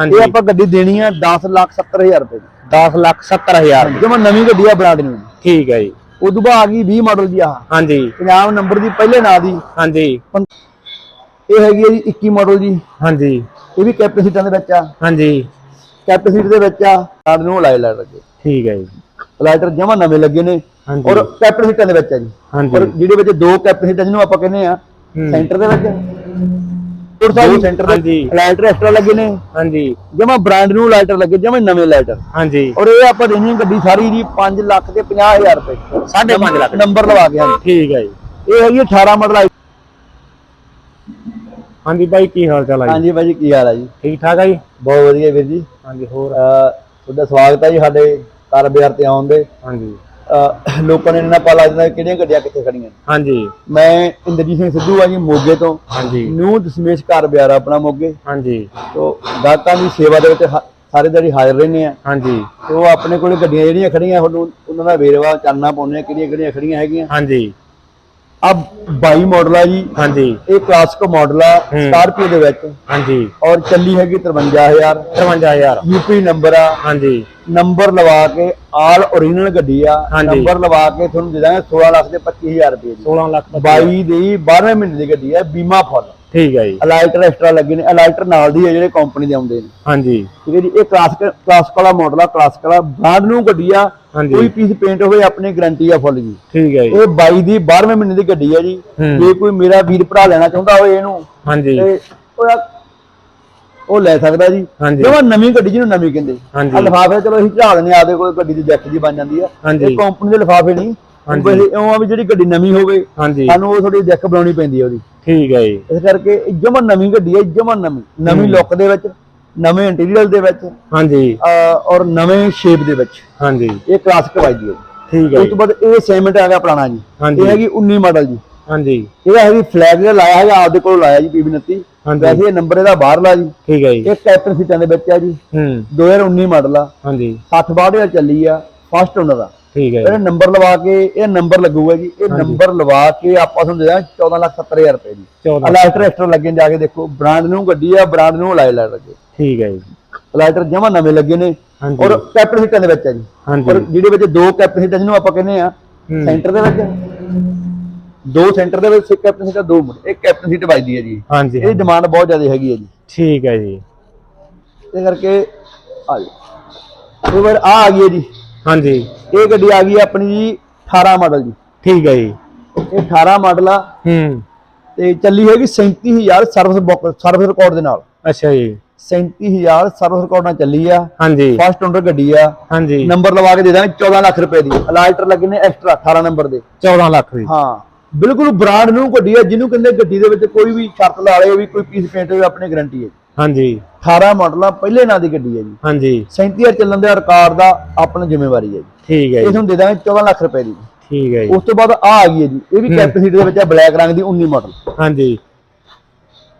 ਹਾਂਜੀ। ਇਹ ਆਪਾਂ ਗੱਡੀ ਦੇਣੀ ਆ 10 ਲੱਖ 70 ਹਜ਼ਾਰ ਰੁਪਏ ਦੀ। 10 ਲੱਖ 70 ਹਜ਼ਾਰ ਦੀ। ਜਮਾ ਨਵੀਂ ਗੱਡੀ ਆ ਬਰਾਂਡ ਨਿਊ ਠੀਕ ਹੈ ਜੀ। ਉਦੋਂ ਬਾਅਦ ਆ ਗਈ 20 ਮਾਡਲ ਦੀ ਆ। ਹਾਂਜੀ। ਪੰਜਾਬ ਨੰਬਰ ਦੀ ਪਹਿਲੇ ਨਾਂ ਦੀ। ਹਾਂਜੀ। ਇਹ ਹੈਗੀ ਹੈ ਜੀ 21 ਮਾਡਲ ਜੀ। ਹਾਂਜੀ। ਇਹ ਵੀ ਕੈਪਟਨ ਸੀਟਾਂ ਦੇ ਵਿੱਚ ਆ। ਹਾਂਜੀ। ਕੈਪਟਨ ਸੀਟ ਦੇ ਵਿੱਚ ਆ। ਬਰਾਂਡ ਨੂੰ ਲਾਈ ਲੈ ਲੱਗੇ। ਠੀਕ ਹੈ ਜੀ। ਲਾਈਟਰ ਜਮਾ ਨਵੇਂ ਲੱਗੇ ਨੇ। ਔਰ ਕੈਪਟਨ ਸੀਟਾਂ ਦੇ ਵਿੱਚ ਆ ਜੀ। ਹਾਂਜੀ। ਔਰ ਜਿਹੜੇ ਵਿੱਚ ਦੋ ਕੈਪਟਨ ਸੀਟਾਂ ਜਿਹਨੂੰ ਆਪਾਂ ਕਹਿੰਦੇ ਆ। ਸੈਂਟਰ ਦੇ ਵਿੱਚ। ਔਰ ਸਾਡੀ ਸੈਂਟਰ ਦੇ ਹਾਂਜੀ। ਲਾਈਟਰ ਐਕਸਟਰਾ ਲੱਗੇ ਨੇ। ਹਾਂਜੀ। ਜਮਾ ਬ੍ਰਾਂਡ ਨੂੰ ਲਾਈਟਰ ਲੱਗੇ ਜਮਾ ਨਵੇਂ ਲਾਈਟਰ ਹਾਂਜੀ। ਔਰ ਇਹ ਆਪਾਂ ਦੇਣੀ ਹੈ ਗੱਡੀ ਸਾਰੀ ਦੀ 5 ਲੱਖ ਤੇ 50000 ਰੁਪਏ। ਸਾਢੇ ਪੰਜ ਲੱਖ। ਨੰਬਰ ਲਵਾ ਕੇ ਹਾਂਜੀ ਠੀਕ ਹੈ ਜੀ। ਇਹ ਹੈਗੀ ਹੈ 18 ਮਾਡਲ ਹਾਂਜੀ ਬਾਈ ਕੀ ਹਾਲ ਚਾਲ ਹੈ ਜੀ? ਹਾਂਜੀ ਬਾਈ ਜੀ ਕੀ ਹਾਲ ਹੈ ਜੀ? ਠੀਕ ਠਾਕ ਹੈ ਜੀ? ਬਹੁਤ ਵਧੀਆ ਵੀਰ ਜੀ। ਹਾਂਜੀ ਹੋਰ? ਅਹ ਤੁਹਾਡਾ ਸਵਾਗਤ ਹੈ ਜੀ ਸਾਡੇ ਕਾਰ ਬਾਜ਼ਾਰ ਤੇ ਆਉਣ ਦੇ। ਹਾਂਜੀ। ਲੋਕਾਂ ਨੇ ਇਹਨਾਂ ਪਾ ਲਾ ਦਿੰਦਾ ਕਿਹੜੀਆਂ ਗੱਡੀਆਂ ਕਿੱਥੇ ਖੜੀਆਂ ਨੇ। ਹਾਂਜੀ। ਮੈਂ ਇੰਦਰਜੀਤ ਸਿੰਘ ਸਿੱਧੂ ਆ ਜੀ ਮੋਗੇ ਤੋਂ। ਹਾਂਜੀ। ਨਿਊ ਦਸ਼ਮੇਸ਼ ਕਾਰ ਬਾਜ਼ਾਰ ਆ ਆਪਣਾ ਮੋਗੇ। ਹਾਂਜੀ। ਤੋਂ ਗਾਹਕਾਂ ਦੀ ਸੇਵਾ ਦੇ ਵਿੱਚ ਹ- ਸਾਰੇ ਦਿਹਾੜੀ ਹਾਜ਼ਰ ਰਹਿੰਦੇ ਆ। ਹਾਂਜੀ। ਤੇ ਉਹ ਆਪਣੇ ਕੋਲੇ ਗੱਡੀਆਂ ਜਿਹੜੀਆਂ ਖੜੀਆਂ ਤੁਹਾਨੂੰ ਉਹਨਾਂ ਦਾ ਵੇਰਵਾ ਚਾਨਣਾ ਪਾਉਂਦੇ ਆ ਕਿਹੜੀਆਂ ਕਿਹੜੀਆਂ ਖੜੀਆਂ ਹੈਗੀਆਂ। ਹਾਂਜੀ। ਆ 22 ਮਾਡਲ ਆ ਜੀ। ਹਾਂਜੀ। ਇਹ ਕਲਾਸਿਕ ਮਾਡਲ ਆ। ਸਕਾਰਪੀਓ ਦੇ ਵਿੱਚ। ਹਾਂਜੀ। ਔਰ ਚੱਲੀ ਹੈਗੀ 53000 53000 ਯੂਪੀ ਨੰਬਰ ਆ। ਹਾਂਜੀ। ਨੰਬਰ ਲਵਾ ਕੇ ਆਲ ਓਰੀਜਨਲ ਗੱਡੀ ਆ। ਨੰਬਰ ਲਵਾ ਕੇ ਤੁਹਾਨੂੰ ਦੇ ਦਾਂਗੇ 16 ਲੱਖ ਦੇ 25000 ਰੁਪਏ ਦੀ। 16 ਲੱਖ 22 ਦੀ 12ਵੇਂ ਮਹੀਨੇ ਦੀ ਗੱਡੀ ਆ ਬੀਮਾ ਫੁੱਲ। ਠੀਕ ਹੈ ਜੀ। ਅਲਾਈਟਰ ਐਕਸਟਰਾ ਲੱਗੇ ਨੇ ਅਲਾਈਟਰ ਨਾਲ ਦੀ ਹੈ ਜਿਹੜੇ ਕੰਪਨੀ ਦੇ ਆਉਂਦੇ ਨੇ। ਹਾਂਜੀ। ਠੀਕ ਹੈ ਜੀ ਇਹ ਕਲਾਸਿਕ ਕਲਾਸਿਕ ਵਾਲਾ ਮਾਡਲ ਆ ਕਲਾਸਿਕ ਵਾਲਾ। ਬ੍ਰਾਂਡ ਨੂੰ ਗੱਡੀ ਆ। ਕੋਈ ਪੀਸ ਪੇਂਟ ਹੋਵੇ ਆਪਣੀ ਗਾਰੰਟੀ ਆ ਫੁੱਲ ਜੀ। ਠੀਕ ਹੈ ਜੀ। ਇਹ 22 ਦੀ 12ਵੇਂ ਮਹੀਨੇ ਦੀ ਗੱਡੀ ਆ ਜੀ। ਜੇ ਕੋਈ ਮੇਰਾ ਵੀਰ ਭਰਾ ਲੈਣਾ ਚਾਹੁੰਦਾ ਹੋਵੇ ਇਹਨੂੰ ਹਾਂਜੀ। ਤੇ ਉਹ ਉਹ ਲੈ ਸਕਦਾ ਜੀ। ਜਿਵੇਂ ਨਵੀਂ ਗੱਡੀ ਜਿਹਨੂੰ ਨਵੀਂ ਕਹਿੰਦੇ। ਆ ਲਿਫਾਫੇ ਚਲੋ ਅਸੀਂ ਝਾੜ ਦਿੰਦੇ ਆਦੇ ਕੋਈ ਗੱਡੀ ਦੀ ਜੈਕ ਜੀ ਬਣ ਜਾਂਦੀ ਆ। ਇਹ ਕੰਪਨੀ ਦੇ ਲਿਫਾਫੇ ਨਹੀਂ। ਹਾਂਜੀ। ਆ ਵੀ ਜਿਹੜੀ ਗੱਡੀ ਨਵੀਂ ਹੋਵੇ ਹਾਂਜੀ। ਸਾਨੂੰ ਉਹ ਥੋੜੀ ਜੈਕ ਬਣਾਉਣੀ ਪੈਂਦੀ ਆ ਉਹਦੀ। ਠੀਕ ਹੈ ਜੀ। ਇਸ ਕਰਕੇ ਜਮਨ ਨਵੀਂ ਗੱਡੀ ਹੈ ਜਮਨ ਨਵੀਂ। ਨਵੀਂ ਲੁੱਕ ਦੇ ਵਿੱਚ ਨਵੇਂ ਇੰਟੀਰੀਅਰ ਦੇ ਵਿੱਚ ਹਾਂਜੀ। ਔਰ ਨਵੇਂ ਸ਼ੇਪ ਦੇ ਵਿੱਚ। ਹਾਂਜੀ। ਇਹ ਕਲਾਸਿਕ ਵੱਜਦੀ ਹੈ ਠੀਕ ਹੈ ਉਸ ਤੋਂ ਬਾਅਦ ਇਹ ਸੈਮੈਂਟ ਆ ਗਿਆ ਪੁਰਾਣਾ ਜੀ। ਇਹ ਹੈਗੀ 19 ਮਾਡਲ ਜੀ। ਹਾਂਜੀ। ਇਹਦਾ ਹੈਗੀ ਫਲੈਗ ਜਿਹੜਾ ਲਾਇਆ ਹੈਗਾ ਆਪਦੇ ਕੋਲ ਲਾਇਆ ਜੀ ਪੀਬੀ 29 ਹਾਂਜੀ। ਵੈਸੇ ਇਹ ਨੰਬਰ ਇਹਦਾ ਬਾਹਰਲਾ ਜੀ। ਠੀਕ ਹੈ ਜੀ। ਇਹ ਕੈਪਟਨ ਸੀਟਾਂ ਦੇ ਵਿੱਚ ਆ ਜੀ। ਹੂੰ। 2019 ਮਾਡਲ ਆ। ਹਾਂਜੀ। 60 62 ਚੱਲੀ ਆ ਫਸਟ ਓਨਰ ਆ ਠੀਕ ਹੈ ਇਹ ਜੀ। ਨੰਬਰ ਲਵਾ ਕੇ ਇਹ ਨੰਬਰ ਲੱਗੂਗਾ ਜੀ। ਇਹ ਨੰਬਰ ਲਵਾ ਕੇ ਆਪਾਂ ਤੁਹਾਨੂੰ ਦੇ ਦਾਂਗੇ 14 ਲੱਖ 70 ਹਜ਼ਾਰ ਰੁਪਏ ਦੀ 14 ਅਲਾਈਟਰ ਐਕਸਟਰਾ ਲੱਗੇ ਨੇ, ਜਾ ਕੇ ਦੇਖੋ ਬ੍ਰਾਂਡ ਨੂੰ ਗੱਡੀ ਆ ਬ੍ਰਾਂਡ ਨੂੰ ਲਾਈ ਲੈ ਲੱਗੇ। ਠੀਕ ਹੈ ਜੀ। ਅਲਾਈਟਰ ਜਮਾ ਨਵੇਂ ਲੱਗੇ ਨੇ। ਹਾਂਜੀ। ਔਰ ਕੈਪਟਨ ਸੀਟਾਂ ਦੇ ਵਿੱਚ ਆ ਜੀ। ਹਾਂਜੀ। ਔਰ ਜਿਹਦੇ ਵਿੱਚ ਦੋ ਕੈਪਟਨ ਸੀਟਾਂ ਜਿਹਨੂੰ ਆਪਾਂ ਕਹਿੰਦੇ ਆ ਹੂੰ। ਸੈਂਟਰ ਦੇ ਵਿੱਚ। ਦੋ ਸੈਂਟਰ ਦੇ ਵਿੱਚ ਇੱਕ ਕੈਪਟਨ ਸੀਟਾਂ ਦੋ ਮੁੜ ਇੱਕ ਕੈਪਟਨ ਸੀਟ ਵੱਜਦੀ ਹੈ ਜੀ। ਹਾਂਜੀ ਇਹਦੀ ਡਿਮਾਂਡ ਬਹੁਤ ਜ਼ਿਆਦਾ ਹੈਗੀ ਹੈ ਜੀ। ਠੀਕ ਹੈ ਜੀ। ਇਹ ਕਰਕੇ ਆ ਜੀ। ਇਹ ਵਾਰ ਆ ਆ ਗਈ ਹੈ ਜੀ। ਹਾਂਜੀ। ਇਹ ਗੱਡੀ ਆ ਗਈ ਆਪਣੀ ਜੀ 18 ਮਾਡਲ ਜੀ ਠੀਕ ਹੈ ਜੀ। ਇਹ 18 ਮਾਡਲ ਆ। ਹੂੰ। ਤੇ ਚੱਲੀ ਹੈਗੀ 37000 ਸਰਵਿਸ ਸਰਵਿਸ ਰਿਕਾਰਡ ਦੇ ਨਾਲ। ਅੱਛਾ ਜੀ। 37000 ਸਰਵਿਸ ਰਿਕਾਰਡ ਨਾਲ ਚੱਲੀ ਆ। ਹਾਂਜੀ। ਫਸਟ ਓਨਰ ਗੱਡੀ ਆ। ਹਾਂਜੀ। ਨੰਬਰ ਲਵਾ ਕੇ ਦੇ ਦਾਂਗੇ 14 ਲੱਖ ਰੁਪਏ ਦੀ। ਅਲਾਈਟਰ ਲੱਗੇ ਨੇ ਐਕਸਟਰਾ 18 ਨੰਬਰ ਦੇ। 14 ਲੱਖ ਦੀ। ਹਾਂ। ਬਿਲਕੁਲ ਬ੍ਰਾਂਡ ਨੂੰ ਗੱਡੀ ਆ ਜਿਹਨੂੰ ਕਹਿੰਦੇ ਗੱਡੀ ਦੇ ਵਿੱਚ ਕੋਈ ਵੀ ਸ਼ਰਤ ਲਾ ਲਿਓ ਵੀ ਕੋਈ ਪੀਸ ਪੇਂਟ ਹੋਵੇ ਆਪਣੀ ਗਾਰੰਟੀ ਹੈ। ਹਾਂਜੀ। 18 ਮਾਡਲਾਂ ਪਹਿਲੇ ਨਾਂ ਦੀ ਗੱਡੀ ਹੈ ਜੀ। ਹਾਂਜੀ। 37000 ਚੱਲਣ ਦੇ ਰਿਕਾਰਡ ਦਾ ਆਪਣੀ ਜ਼ਿੰਮੇਵਾਰੀ ਹੈ ਜੀ। ਠੀਕ ਹੈ ਇਹ ਜੀ ਤੁਹਾਨੂੰ ਦੇ ਦਾਂਗੇ 14 ਲੱਖ ਰੁਪਏ ਦੀ। ਠੀਕ ਹੈ ਜੀ। ਉਸ ਤੋਂ ਬਾਅਦ ਆ ਆ ਗਈ ਹੈ ਜੀ ਇਹ ਵੀ ਕੈਪਟਨ ਸੀਟ ਦੇ ਵਿੱਚ ਆ ਬਲੈਕ ਰੰਗ ਦੀ 19 ਮਾਡਲ। ਹਾਂਜੀ।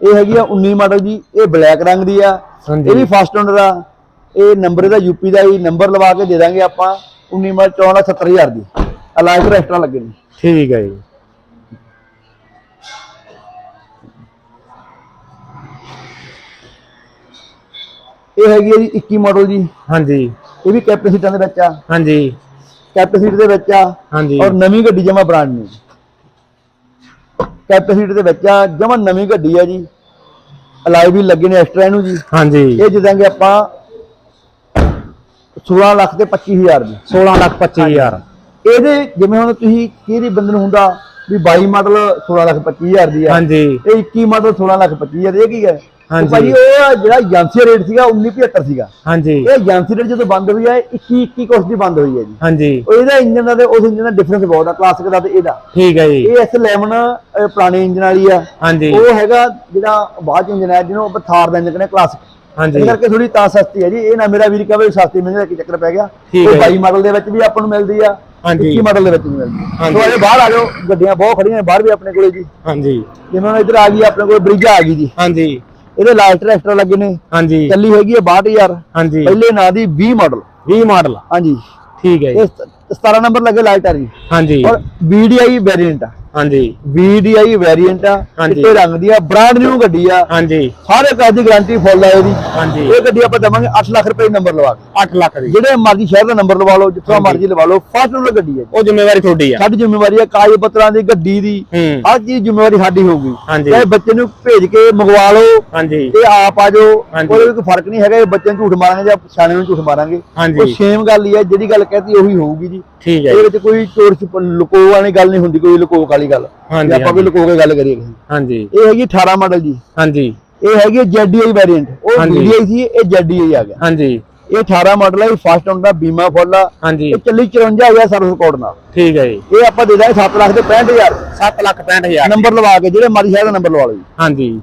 ਇਹ ਹੈਗੀ ਆ 19 ਮਾਡਲ ਜੀ ਇਹ ਬਲੈਕ ਰੰਗ ਦੀ ਆ ਹਾਂਜੀ। ਇਹ ਵੀ ਫਸਟ ਓਨਰ ਆ। ਇਹ ਨੰਬਰ ਇਹਦਾ ਯੂਪੀ ਦਾ ਹੀ ਨੰਬਰ ਲਵਾ ਕੇ ਦੇ ਦਾਂਗੇ ਆਪਾਂ 19 ਮਾਡਲ 14 ਲੱਖ 70000 ਦੀ। ਅਲਾਈਵਰ ਐਕਸਟਰਾ ਲੱਗੇ ਨੇ ਠੀਕ ਹੈ ਜੀ। ਇਹ ਹੈਗੀ ਹੈ ਜੀ 21 ਮਾਡਲ ਜੀ। ਹਾਂਜੀ। ਇਹ ਵੀ ਕੈਪਟਨ ਸੀਟਾਂ ਦੇ ਵਿੱਚ ਆ। ਹਾਂਜੀ। ਕੈਪਟਨ ਸੀਟ ਦੇ ਵਿੱਚ ਆ। ਹਾਂਜੀ। ਔਰ ਨਵੀਂ ਗੱਡੀ ਜਮਾ ਬ੍ਰਾਂਡ ਨਿਊ ਕੈਪਟਨ ਸੀਟ ਦੇ ਵਿੱਚ ਆ। ਜਮਾ ਨਵੀਂ ਗੱਡੀ ਆ ਜੀ। ਅਲਾਈ ਵੀ ਲੱਗੇ ਨੇ ਐਕਸਟਰਾ ਇਹਨੂੰ ਜੀ। ਹਾਂਜੀ। ਇਹ ਦੇ ਦਾਂਗੇ ਆਪਾਂ 16 ਲੱਖ ਤੇ 25000 ਦੀ। 16 ਲੱਖ 25000 ਇਹਦੇ ਜਿਵੇਂ ਹੁਣ ਤੁਸੀਂ ਕਿਹਦੀ ਬੰਦੇ ਨੂੰ ਹੁੰਦਾ ਵੀ 22 ਮਾਡਲ 16 ਲੱਖ 25000 ਦੀ ਆ। ਹਾਂਜੀ। ਇਹ 21 ਮਾਡਲ 16 ਲੱਖ 25000 ਇਹ ਕੀ ਹੈ? ਹਾਂਜੀ। ਭਾਈ ਉਹ ਜਿਹੜਾ ਏਜੰਸੀ ਰੇਟ ਸੀਗਾ 1975 ਸੀਗਾ। ਹਾਂਜੀ। ਇਹ ਏਜੰਸੀ ਰੇਟ ਜਦੋਂ ਬੰਦ ਹੋਈ ਹੈ 21 21 ਕੋਸ ਦੀ ਬੰਦ ਹੋਈ ਹੈ ਜੀ। ਹਾਂਜੀ। ਉਹ ਇਹਦਾ ਇੰਜਨ ਦਾ ਤੇ ਉਸ ਇੰਜਨ ਦਾ ਡਿਫਰੈਂਸ ਬਹੁਤ ਆ ਕਲਾਸਿਕ ਦਾ ਤੇ ਇਹਦਾ। ਠੀਕ ਹੈ ਜੀ। ਇਹ S11 ਅਹ, ਪੁਰਾਣੇ ਇੰਜਨ ਵਾਲੀ ਆ। ਹਾਂਜੀ। ਉਹ ਹੈਗਾ ਜਿਹੜਾ ਬਾਅਦ ਇੰਜਨ ਹੈ ਜਿਹਨੂੰ ਆਪਾਂ ਥਾਰ ਦਾ ਇੰਜਨ ਕਹਿੰਦੇ ਕਲਾਸਿਕ ਹਾਂਜੀ। ਇਸ ਕਰਕੇ ਥੋੜੀ ਤਾਂ ਸਸਤੀ ਹੈ ਜੀ। ਇਹ ਨਾ ਮੇਰਾ ਵੀਰ ਕਹੇ ਸਸਤੀ ਦਾ ਕੀ ਚੱਕਰ ਪੈ ਗਿਆ। ਉਹ ਹੈ 22 ਮਾਡਲ ਦੇ ਵਿੱਚ ਵੀ ਆਪਾਂ ਨੂੰ ਮਿਲਦੀ ਆ ਹਾਂਜੀ। 21 ਮਾਡਲ ਦੇ ਵਿੱਚ ਵੀ ਮਿਲਦੀ ਹਾਂਜੀ। ਸੋ ਬਾਹਰ ਆ ਜਾਓ ਗੱਡੀਆਂ ਬਹੁਤ ਖੜੀਆਂ ਨੇ ਬਾਹਰ ਵੀ ਆਪਣੇ ਕੋਲੇ ਜੀ। ਹਾਂਜੀ। ਜਿਵੇਂ ਹੁਣ ਇੱਧਰ ਆ ਗਈ ਆਪਣੇ ਕੋਲ ਬ੍ਰਿਜਾ ਆ ਗਈ ਜੀ। ਹਾਂਜੀ। ਇਹਦੇ ਲਾਸਟ ਐਕਸਟਰਾ ਲੱਗੇ ਨੇ। ਹਾਂਜੀ। ਚੱਲੀ ਹੈਗੀ ਹੈ 62000 ਹਾਂਜੀ। ਪਹਿਲੇ ਨਾਂ ਦੀ 20 ਮਾਡਲ। 20 ਮਾਡਲ। ਹਾਂਜੀ। ਠੀਕ ਹੈ ਜੀ। ਇਹ 17 ਨੰਬਰ ਲੱਗੇ ਲਾਈਟ ਆ ਜੀ ਹਾਂਜੀ। ਔਰ VDI ਵੇਰੀਐਂਟ ਆ। ਹਾਂਜੀ। VDI ਵੈਰੀਐਂਟ ਆ ਹਾਂਜੀ। ਚਿੱਟੇ ਰੰਗ ਦੀ ਆ ਬ੍ਰਾਂਡ ਨਿਊ ਗੱਡੀ ਆ। ਹਾਂਜੀ। ਸਾਰੇ ਕਾਜ ਦੀ ਗਾਰੰਟੀ ਫੁੱਲ ਆ ਇਹਦੀ। ਹਾਂਜੀ। ਇਹ ਗੱਡੀ ਆਪਾਂ ਦੇਵਾਂਗੇ 8 ਲੱਖ ਰੁਪਏ ਨੰਬਰ ਲਵਾ ਕੇ। 8 ਲੱਖ ਦੀ। ਜਿਹੜੇ ਮਰਜ਼ੀ ਸ਼ਹਿਰ ਦਾ ਨੰਬਰ ਲਵਾ ਲਓ ਜਿੱਥੋਂ। ਮਰਜ਼ੀ ਲਵਾ ਲਓ ਫਸਟ ਨੰਬਰ ਗੱਡੀ ਜੀ। ਉਹ ਜ਼ਿੰਮੇਵਾਰੀ ਤੁਹਾਡੀ ਆ। ਸਾਡੀ ਜ਼ਿੰਮੇਵਾਰੀ ਹੈ ਕਾਗਜ਼ ਪੱਤਰਾਂ ਦੀ ਗੱਡੀ ਦੀ। ਹੂੰ। ਹਰ ਚੀਜ਼ ਜ਼ਿੰਮੇਵਾਰੀ ਸਾਡੀ ਹੋਊਗੀ। ਹਾਂਜੀ। ਚਾਹੇ ਬੱਚੇ ਨੂੰ ਭੇਜ ਕੇ ਮੰਗਵਾ ਲਓ ਹਾਂਜੀ। ਇਹ ਆਪ ਆ ਜਾਓ। ਹਾਂਜੀ। ਉਹਦੇ ਵਿੱਚ ਕੋਈ ਫ਼ਰਕ ਨਹੀਂ ਹੈਗਾ ਇਹ ਬੱਚੇ ਨੂੰ ਝੂਠ ਮਾਰਾਂਗੇ ਜਾਂ ਸਿਆਣੇ ਨੂੰ ਝੂਠ ਮਾਰਾਂਗੇ। ਹਾਂਜੀ। ਉਹ ਸੇਮ ਗੱਲ ਹੀ ਹੈ ਜਿਹੜੀ ਗੱਲ ਕਹਤੀ ਉਹੀ ਹੋਊਗੀ ਜੀ। ਠੀਕ ਹੈ ਇਹਦੇ ਜੀ। ਵਿੱਚ ਕੋਈ ਚੋਰ ਛਿਪ ਲੁਕੋ ਵਾਲੀ ਗੱਲ ਨਹੀਂ ਹੁੰਦੀ ਕੋਈ ਲੁਕੋ ਵਾਲੀ ਗੱਲ। ਹਾਂਜੀ, ਆਪਾਂ ਕੋਈ ਲੁਕੋ ਕੇ ਗੱਲ ਕਰੀਏ। ਹਾਂਜੀ। ਇਹ ਹੈਗੀ 18 ਮਾਡਲ ਜੀ। ਹਾਂਜੀ। ਇਹ ਹੈਗੀ ZDI ਵੈਰੀਐਂਟ ਉਹ। VDI ਸੀ ਇਹ ZDI ਆ ਗਿਆ। ਹਾਂਜੀ। ਇਹ 18 ਮਾਡਲ ਹੈ ਫਸਟ ਹੁੰਦਾ ਬੀਮਾ ਫੁੱਲ ਆ। ਹਾਂਜੀ। ਇਹ ਚੱਲੀ 54000 ਸਰਵਿਸ ਕੋਡ ਨਾਲ। ਠੀਕ ਹੈ ਜੀ। ਇਹ ਆਪਾਂ ਦੇ ਦਾਂਗੇ 7 ਲੱਖ ਦੇ 65000 7 ਲੱਖ 65000 ਨੰਬਰ ਲਵਾ ਕੇ ਜਿਹੜੇ ਮਰਜ਼ੀ ਸ਼ਹਿਰ ਦਾ ਨੰਬਰ ਲਵਾ ਲਓ ਜੀ। ਹਾਂਜੀ।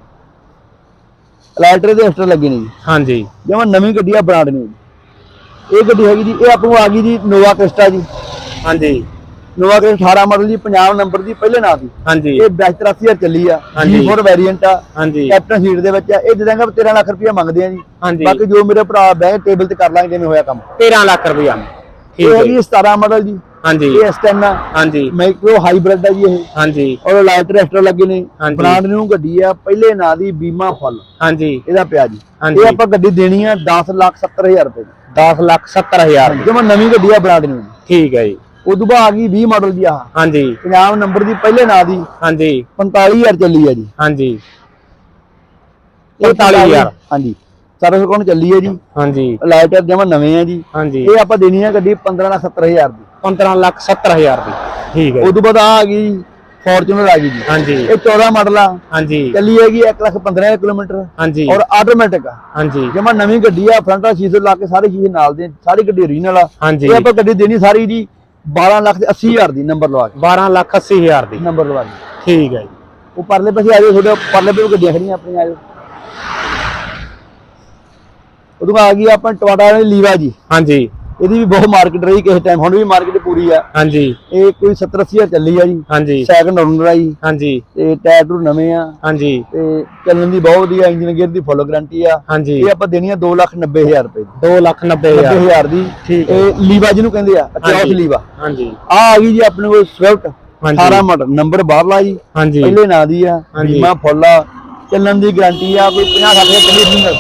ਲਾਈਟਰ ਦੇ ਐਕਸਟਰਾ ਲੱਗੇ ਨੇ ਜੀ। ਹਾਂਜੀ। ਜਿਵੇਂ ਨਵੀਂ ਗੱਡੀ ਆ ਬ੍ਰਾਂਡ ਨਿਊ ਇਹ ਗੱਡੀ ਹੈਗੀ ਜੀ ਇਹ ਆਪੂ ਆ ਗਈ ਜੀ ਨੋਵਾ ਕ੍ਰਿਸਟਾ ਜੀ। ਹਾਂਜੀ। ਨੋਵਾ ਕ੍ਰਿਸਟਾ 18 ਮਾਡਲ ਜੀ ਪੰਜਾਬ ਨੰਬਰ ਦੀ ਪਹਿਲੇ ਨਾਂ ਦੀ। ਹਾਂਜੀ। ਇਹ 82000 ਚੱਲੀ ਆ। ਹਾਂਜੀ। G4 ਵੈਰੀਐਂਟ ਆ। ਹਾਂਜੀ। ਕੈਪਟਨ ਸੀਟ ਦੇ ਵਿੱਚ ਆ। ਇਹ ਦੇ ਦਾਂਗੇ 13 ਲੱਖ ਰੁਪਏ ਮੰਗਦੇ ਆ ਜੀ। ਬਾਕੀ ਜੋ ਮੇਰੇ ਭਰਾ ਬੈਂਕ ਟੇਬਲ ਤੇ ਕਰ ਲਾਂਗੇ ਜਿਵੇਂ ਹੋਇਆ ਕੰਮ। 13 ਲੱਖ ਰੁਪਇਆ ਠੀਕ ਇਹ ਹੈ ਜੀ। 17 ਮਾਡਲ ਜੀ। ਹਾਂਜੀ। ਇਹ S10 ਆ। ਹਾਂਜੀ। ਮਾਈਕਰੋ ਹਾਈਬ੍ਰਿਡ ਆ ਜੀ ਇਹ। ਹਾਂਜੀ। ਔਰ ਲਾਈਟਰ ਐਕਸਟਰਾ ਲੱਗੇ ਨੇ। ਬ੍ਰਾਂਡ ਨਿਊ ਗੱਡੀ ਆ। ਪਹਿਲੇ ਨਾਂ ਦੀ ਬੀਮਾ ਫੁੱਲ। ਹਾਂਜੀ। ਇਹਦਾ ਪਿਆ ਜੀ। ਇਹ ਆਪਾਂ ਗੱਡੀ ਦੇਣੀ ਆ 10 ਲੱਖ 70000 ਰੁਪਏ ਦੀ। 10 ਲੱਖ 70000 ਜਿਵੇਂ ਨਵੀਂ ਗੱਡੀ ਆ ਬ੍ਰਾਂਡ ਨਿਊ ਠੀਕ ਹੈ ਜੀ। ਉਦੋਂ ਬਾਅਦ ਆ ਗਈ 20 ਮਾਡਲ ਦੀ ਆ। ਹਾਂਜੀ। ਪੰਜਾਬ ਨੰਬਰ ਦੀ ਪਹਿਲੇ ਨਾਂ ਦੀ। ਹਾਂਜੀ। 45000 ਚੱਲੀ ਆ ਜੀ। ਹਾਂਜੀ। ਇਹ 45000 ਹਾਂਜੀ। ਸਰਵਿਸ ਕੋਣ ਚੱਲੀ ਹੈ ਜੀ। ਹਾਂਜੀ। ਲਾਈਟਰ ਜਮਾ ਨਵੇਂ ਆ ਜੀ। ਹਾਂਜੀ। ਇਹ ਆਪਾਂ ਦੇਣੀ ਆ ਗੱਡੀ 15 ਲੱਖ 70000 ਦੀ। 15 ਲੱਖ 70000 ਦੀ। ਠੀਕ ਹੈ। ਉਦੋਂ ਬਾਅਦ ਆ ਗਈ ਫੋਰਚੂਨਰ ਆ ਗਈ ਜੀ। ਹਾਂਜੀ। ਇਹ 14 ਮਾਡਲ ਆ। ਹਾਂਜੀ। ਚੱਲੀ ਹੈਗੀ 1 ਲੱਖ 15000 ਕਿਲੋਮੀਟਰ। ਹਾਂਜੀ। ਔਰ ਆਟੋਮੈਟਿਕ ਆ। ਹਾਂਜੀ। ਜਮਾ ਨਵੀਂ ਗੱਡੀ ਆ ਫਰੰਟ ਆ ਸ਼ੀਸ਼ੇ ਲਾ ਕੇ ਸਾਰੇ ਸ਼ੀਸ਼ੇ ਨਾਲ ਦੇ ਸਾਰੀ ਗੱਡੀ ਓਰੀਜਨਲ ਆ। ਹਾਂਜੀ। ਇਹ ਆਪਾਂ ਗੱਡੀ ਦੇਣੀ ਸਾਰੀ ਜੀ। 12 ਲੱਖ ਤੇ 80000 ਦੀ ਨੰਬਰ ਲਵਾ ਕੇ। 12 ਲੱਖ 80000 ਦੀ। ਨੰਬਰ ਲਵਾ ਕੇ। ਠੀਕ ਹੈ ਜੀ। ਉਹ ਪਰਲੇ ਪਾਸੇ ਆ ਜਾਓ ਤੁਹਾਡੇ ਪਰਲੇ ਪਾਸੇ ਗੱਡੀਆਂ ਖੜੀਆਂ ਆਪਣੀਆਂ ਆ ਜਾਓ। ਉਦੋਂ ਆ ਗਈ ਆਪਾਂ ਟਵਾਟਾ ਵਾਲੀ ਲੀਵਾ ਜੀ। ਹਾਂਜੀ। ਇਹਦੀ ਵੀ ਬਹੁਤ ਮਾਰਕੀਟ ਰਹੀ ਕਿਸੇ ਟਾਈਮ ਹੁਣ ਵੀ ਮਾਰਕੀਟ ਪੂਰੀ ਆ। ਹਾਂਜੀ। ਇਹ ਕੋਈ 70 80 ਚੱਲੀ ਆ ਜੀ। ਹਾਂਜੀ। ਸੈਕਿੰਡ ਓਨਰ ਆ ਜੀ। ਹਾਂਜੀ। ਤੇ ਟਾਇਰ ਟੂਰ ਨਵੇਂ ਆ। ਹਾਂਜੀ। ਤੇ ਚੱਲਣ ਦੀ ਬਹੁਤ ਵਧੀਆ ਇੰਜਨ ਗੇਅਰ ਦੀ ਫੁੱਲ ਗਾਰੰਟੀ ਆ। ਹਾਂਜੀ। ਇਹ ਆਪਾਂ ਦੇਣੀ ਆ 290000 ਰੁਪਏ ਦੀ। 2 ਲੱਖ 90000 90000 ਦੀ। ਠੀਕ। ਇਹ ਲੀਵਾ ਜਿਹਨੂੰ ਕਹਿੰਦੇ ਆ ਹਾਂਜੀ। ਲੀਵਾ ਹਾਂਜੀ। ਆ ਆ ਗਈ ਜੀ ਆਪਣੇ ਕੋਲ ਸਵਿਫਟ ਹਾਂਜੀ। 18 ਮਾਡਲ ਨੰਬਰ ਬਾਹਰਲਾ ਜੀ। ਹਾਂਜੀ। ਪਹਿਲੇ ਨਾਂ ਦੀ ਆ। ਬੀਮਾ ਫੁੱਲ ਆ। ਚੱਲਣ ਦੀ ਗਾਰੰਟੀ ਆ ਕੋਈ 50 60 ਚੱਲੀ ਰੀਨਲ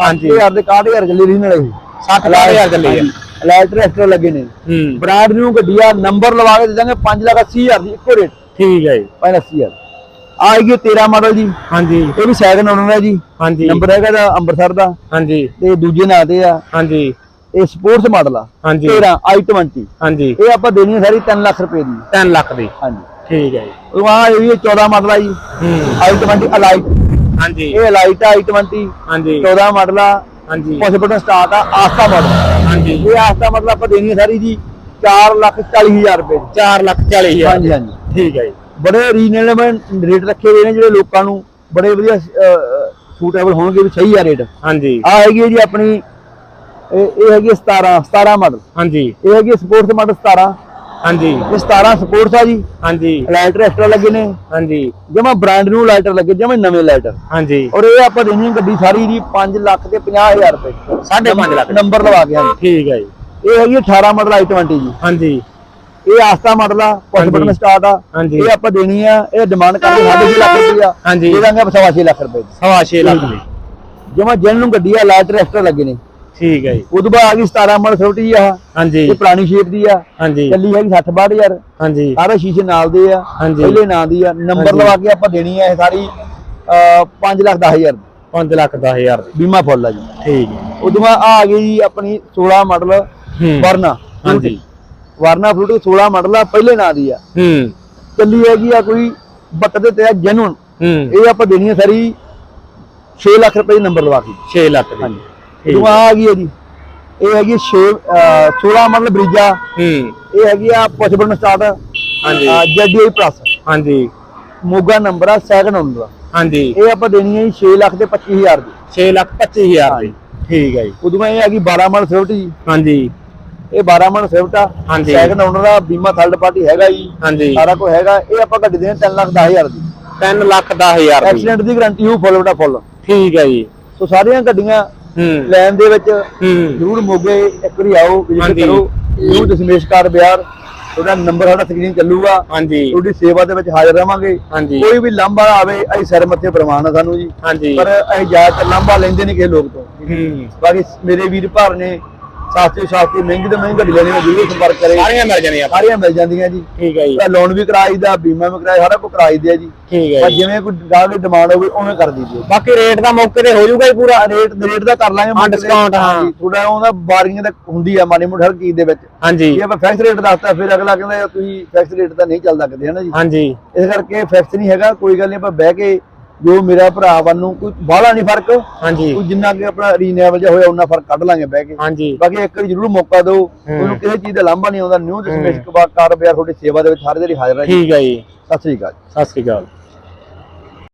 ਹਾਂਜੀ। 6000 ਦੇ 61000 ਚੱਲੀ ਰੀਨਲ ਇਹ। 60000 ਚੱਲੀ ਆ। ਲਾਈਟਰ ਐਕਸਟਰਾ ਲੱਗੇ ਨੇ। ਹੂੰ। ਬ੍ਰਾਂਡ ਨਿਊ ਗੱਡੀ ਆ ਨੰਬਰ ਲਵਾ ਕੇ ਦੇ ਦਾਂਗੇ 5 ਲੱਖ 80 ਹਜ਼ਾਰ ਦੀ ਇੱਕੋ ਰੇਟ। ਠੀਕ ਹੈ ਜੀ। 5 ਲੱਖ 80 ਹਜ਼ਾਰ। ਆਏਗੀ 13 ਮਾਡਲ ਜੀ। ਹਾਂਜੀ। ਇਹ ਵੀ ਸੈਕਿੰਡ ਓਨਰ ਹੈ ਜੀ। ਹਾਂਜੀ। ਨੰਬਰ ਹੈਗਾ ਦਾ ਅੰਮ੍ਰਿਤਸਰ ਦਾ। ਹਾਂਜੀ। ਤੇ ਦੂਜੇ ਨਾਂ ਤੇ ਆ। ਹਾਂਜੀ। ਇਹ ਸਪੋਰਟਸ ਮਾਡਲ ਆ। ਹਾਂਜੀ। 13 i20 ਹਾਂਜੀ। ਇਹ ਆਪਾਂ ਦੇਣੀ ਹੈ ਸਾਰੀ 3 ਲੱਖ ਰੁਪਏ ਦੀ। 3 ਲੱਖ ਦੀ। ਹਾਂਜੀ। ਠੀਕ ਹੈ ਜੀ। ਉਹ ਆ ਇਹ ਵੀ 14 ਮਾਡਲ ਆ ਜੀ। ਹੂੰ। i20 ਅਲਾਈਟ ਹਾਂਜੀ। ਇਹ ਅਲਾਈਟ ਆ i20 ਹਾਂਜੀ। 14 ਮਾਡਲ ਆ। ਹਾਂਜੀ। ਪੁਸ਼ ਬਟਨ ਸਟਾਰਟ ਆ ਆਸਤਾ ਮਾਡਲ ਹਾਂਜੀ। ਇਹ ਆਸਤਾ ਮਾਡਲ ਆਪਾਂ ਦੇਣੀ ਸਾਰੀ ਜੀ 4 ਲੱਖ 40 ਹਜ਼ਾਰ ਰੁਪਏ ਦੀ। 4 ਲੱਖ 40000 ਹਾਂਜੀ ਹਾਂਜੀ। ਠੀਕ ਹੈ ਜੀ। ਬੜੇ ਰੀਜਨੇਬਲ ਰੇਟ ਰੱਖੇ ਹੋਏ ਨੇ ਜਿਹੜੇ ਲੋਕਾਂ ਨੂੰ ਬੜੇ ਵਧੀਆ ਸੂਟੇਬਲ ਹੋਣਗੇ ਵੀ ਸਹੀ ਆ ਰੇਟ ਆ ਹਾਂਜੀ ਹੈਗੀ ਹੈ ਜੀ ਆਪਣੀ ਇਹ ਹੈਗੀ ਹੈ 17 17 ਮਾਡਲ ਹਾਂਜੀ। ਇਹ ਹੈਗੀ ਸਪੋਰਟਸ ਮਾਡਲ 17 ਹਾਂਜੀ। ਇਹ 17 ਸਪੋਰਟਸ ਆ ਜੀ। ਹਾਂਜੀ। ਲਾਈਟਰ ਐਕਸਟਰਾ ਲੱਗੇ ਨੇ। ਹਾਂਜੀ। ਜਮਾ ਬ੍ਰਾਂਡ ਨਿਊ ਲਾਈਟਰ ਲੱਗੇ ਜਮਾ ਨਵੇਂ ਲਾਈਟਰ ਹਾਂਜੀ। ਔਰ ਇਹ ਆਪਾਂ ਦੇਣੀ ਹੈ ਗੱਡੀ ਸਾਰੀ ਦੀ 5 ਲੱਖ ਤੇ 50000 ਰੁਪਏ। ਸਾਢੇ ਪੰਜ ਲੱਖ। ਨੰਬਰ ਲਵਾ ਕੇ ਹਾਂਜੀ। ਠੀਕ ਹੈ ਜੀ। ਇਹ ਹੈਗੀ ਹੈ 18 ਮਾਡਲ i20 ਜੀ। ਹਾਂਜੀ। ਇਹ ਆਸਤਾ ਮਾਡਲ ਆ ਪੁਸ਼। ਬਟਨ ਸਟਾਰਟ ਆ। ਇਹ ਆਪਾਂ ਦੇਣੀ ਆ ਇਹ ਡਿਮਾਂਡ ਕਰਦੇ 6.5 ਲੱਖ ਰੁਪਏ ਆ ਹਾਂਜੀ। ਦੇ ਦਾਂਗੇ 6.5 ਲੱਖ ਰੁਪਏ ਦੀ। ਸਵਾ ਛੇ ਲੱਖ ਦੀ। ਜਮਾ ਜੈਨ ਨੂੰ ਗੱਡੀ ਆ ਲਾਈਟਰ ਐਕਸਟਰਾ ਲੱਗੇ ਨੇ। ਠੀਕ ਹੈ ਜੀ। ਉਦੋਂ ਬਾਅਦ ਆ ਗਈ 17 ਮਾਡਲ ਛੋਟੀ ਆ। ਹਾਂਜੀ। ਇਹ ਪੁਰਾਣੀ ਸ਼ੇਪ ਦੀ ਆ। ਹਾਂਜੀ। ਚੱਲੀ ਹੈਗੀ 60 62000 ਹਾਂਜੀ। ਸਾਰੇ ਸ਼ੀਸ਼ੇ ਨਾਲ ਦੇ ਆ। ਹਾਂਜੀ। ਪਹਿਲੇ ਨਾਂ ਦੀ ਆ। ਨੰਬਰ ਹਾਂਜੀ। ਲਵਾ ਕੇ ਆਪਾਂ ਦੇਣੀ ਆ ਇਹ ਸਾਰੀ 5 ਲੱਖ 10000 5 ਲੱਖ 10000 ਦੀ। ਬੀਮਾ ਫੁੱਲ ਆ ਜੀ। ਠੀਕ ਹੈ। ਉਦੋਂ ਬਾਅਦ ਆ ਗਈ ਜੀ ਆਪਣੀ 16 ਮਾਡਲ ਵਰਨਾ ਹਾਂਜੀ। ਵਰਨਾ ਫਰੂਟੀ 16 ਮਾਡਲ ਆ ਪਹਿਲੇ ਨਾਂ ਦੀ ਆ। ਹੂੰ। ਚੱਲੀ ਹੈਗੀ ਆ ਕੋਈ ਬੱਟ ਦੇ ਤੇ ਜੈਨੂਨ ਹੂੰ। ਇਹ ਆਪਾਂ ਦੇਣੀ ਆ ਸਾਰੀ 6 ਲੱਖ ਰੁਪਏ ਨੰਬਰ ਲਵਾ ਕੇ। 6 ਲੱਖ ਦੀ। ਠੀਕ ਉਦੋਂ ਆ ਆ ਗਈ ਹੈ ਜੀ ਇਹ ਹੈਗੀ 6 16 ਮਾਡਲ ਬ੍ਰਿਜਾ। ਹੂੰ। ਇਹ ਹੈਗੀ ਆ ਪੁਸ਼ ਬਟਨ ਸਟਾਰਟ ਹਾਂਜੀ। ਜੈਡੀ ਪਲੱਸ ਹਾਂਜੀ। ਮੋਗਾ ਨੰਬਰ ਆ ਸੈਕਿੰਡ ਨੰਬਰ ਹਾਂਜੀ। ਇਹ ਆਪਾਂ ਦੇਣੀ ਹੈ ਜੀ 6 ਲੱਖ ਤੇ 25000 ਦੀ। 6 ਲੱਖ 25000 ਦੀ। ਠੀਕ ਹੈ ਜੀ। ਉਦੋਂ ਇਹ ਹੈਗੀ 12 ਮਾਡਲ ਸਵਿਫਟ ਜੀ। ਹਾਂਜੀ। ਇਹ 12 ਮਾਡਲ ਸਵਿਫਟ ਆ। ਹਾਂਜੀ। ਸੈਕਿੰਡ ਓਨਰ ਆ ਬੀਮਾ ਥਰਡ ਪਾਰਟੀ ਹੈਗਾ ਜੀ। ਹਾਂਜੀ। ਸਾਰਾ ਕੁਝ ਹੈਗਾ। ਇਹ ਆਪਾਂ ਗੱਡੀ ਦੇਣੀ 3 ਲੱਖ 10000 ਦੀ। 3 ਲੱਖ 10000 ਦੀ। ਐਕਸੀਡੈਂਟ ਦੀ ਗਾਰੰਟੀ ਹੋ ਫੁੱਲ ਬਟਾ ਫੁੱਲ। ਠੀਕ ਹੈ ਜੀ। ਸੋ ਸਾਰੀਆਂ ਗੱਡੀਆਂ ਲੈਣ ਦੇ ਵਿੱਚ ਜ਼ਰੂਰ ਮੋਗੇ ਇੱਕ ਵਾਰੀ ਆਓ ਵਿਜ਼ਿਟ। ਕਰੋ। ਨਿਊ ਦਸ਼ਮੇਸ਼ ਕਾਰ ਬਿਆਰ ਤੁਹਾਡਾ ਨੰਬਰ ਸਾਡਾ ਸਕਰੀਨ ਚੱਲੂਗਾ। ਹਾਂਜੀ। ਤੁਹਾਡੀ ਸੇਵਾ ਦੇ ਵਿੱਚ ਹਾਜ਼ਰ ਰਵਾਂਗੇ। ਕੋਈ ਵੀ ਲਾਂਭਾ ਆਵੇ ਅਸੀਂ ਸਿਰ ਮੱਥੇ ਪ੍ਰਮਾਣ ਆ ਸਾਨੂੰ ਜੀ। ਪਰ ਅਸੀਂ ਜ਼ਿਆਦਾਤਰ ਲਾਂਭਾ ਲੈਂਦੇ ਨਹੀਂ ਕਿਸੇ ਲੋਕ ਤੋਂ। ਬਾਕੀ ਮੇਰੇ ਵੀਰ ਭਰ ਨੇ ਸਾਸਤੇ ਸਾਸਤੇ ਮਹਿੰਗੀ ਤੋਂ ਮਹਿੰਗੀ ਗੱਡੀ ਲੈਣੀ ਹੈ ਜ਼ਰੂਰ ਸੰਪਰਕ ਕਰੇ। ਸਾਰੀਆਂ ਮਿਲ ਆਪਾਂ ਸਾਰੀਆਂ ਮਿਲ ਜਾਂਦੀਆਂ ਜੀ। ਠੀਕ ਹੈ ਜੀ। ਲੋਨ ਵੀ ਕਰਾਈਦਾ ਬੀਮਾ ਵੀ ਕਰਾਈ ਸਾਰਾ ਕੁਝ ਕਰਾਈਦੇ ਆ ਜੀ। ਠੀਕ ਹੈ ਪਰ ਜੀ। ਜਿਵੇਂ ਕੋਈ ਗਾਹਕ ਦੀ ਡਿਮਾਂਡ ਹੋਵੇ ਉਵੇਂ ਕਰ ਦਈਦੀ ਬਾਕੀ ਰੇਟ ਦਾ ਮੌਕੇ ਤੇ ਹੋ ਜਾਊਗਾ ਜੀ ਪੂਰਾ। ਰੇਟ ਰੇਟ ਦਾ ਕਰ ਲਾਂਗੇ ਹਾਂ, discount, ਹਾਂ। ਥੋੜਾ ਉਹਦਾ ਬਾਰੀਆਂ ਤਾਂ ਹੁੰਦੀ ਆ ਮਾੜੀ ਮੋਟੀ ਹਰ ਚੀਜ਼ ਦੇ ਵਿੱਚ। ਹਾਂਜੀ। ਜੇ ਆਪਾਂ ਫਿਕਸ ਰੇਟ ਦੱਸਤਾ ਫਿਰ ਅਗਲਾ ਕਹਿੰਦਾ ਤੁਸੀਂ ਫਿਕਸ ਰੇਟ ਤਾਂ ਨਹੀਂ ਚੱਲਦਾ ਕਿਤੇ ਹੈ ਨਾ ਜੀ? ਹਾਂਜੀ। ਇਸ ਕਰਕੇ ਫਿਕਸ ਨਹੀਂ ਹੈਗਾ ਕੋਈ ਗੱਲ ਨਹੀਂ ਆਪਾਂ ਬਹਿ ਕੇ ਜੋ ਮੇਰਾ ਭਰਾ ਵੱਲੋਂ ਕੋਈ ਬਾਹਲਾ ਨਹੀਂ ਫ਼ਰਕ ਹਾਂਜੀ। ਕੋਈ ਜਿੰਨਾ ਕਿ ਆਪਣਾ ਰੀਨੇਬਲ ਜਿਹਾ ਹੋਇਆ ਉਹਨਾਂ ਫ਼ਰਕ ਕੱਢ ਲਾਂਗੇ ਬਹਿ ਕੇ। ਹਾਂਜੀ। ਬਾਕੀ ਇੱਕ ਵਾਰੀ ਜ਼ਰੂਰ ਮੌਕਾ ਦਿਓ ਉਹਨੂੰ ਕਿਸੇ ਚੀਜ਼ ਦਾ ਲਾਂਭਾ ਨਹੀਂ ਆਉਂਦਾ ਨਿਊ ਦਸ਼ਮੇਸ਼ ਕਾਰ ਬਿਆਰ ਤੁਹਾਡੀ ਸੇਵਾ ਦੇ ਵਿੱਚ ਹਰ ਜਿਹੜੀ ਹਾਜ਼ਰ ਹੈ ਠੀਕ ਹੈ ਜੀ। ਸਤਿ ਸ੍ਰੀ ਅਕਾਲ। ਸਤਿ ਸ਼੍ਰੀ ਅਕਾਲ।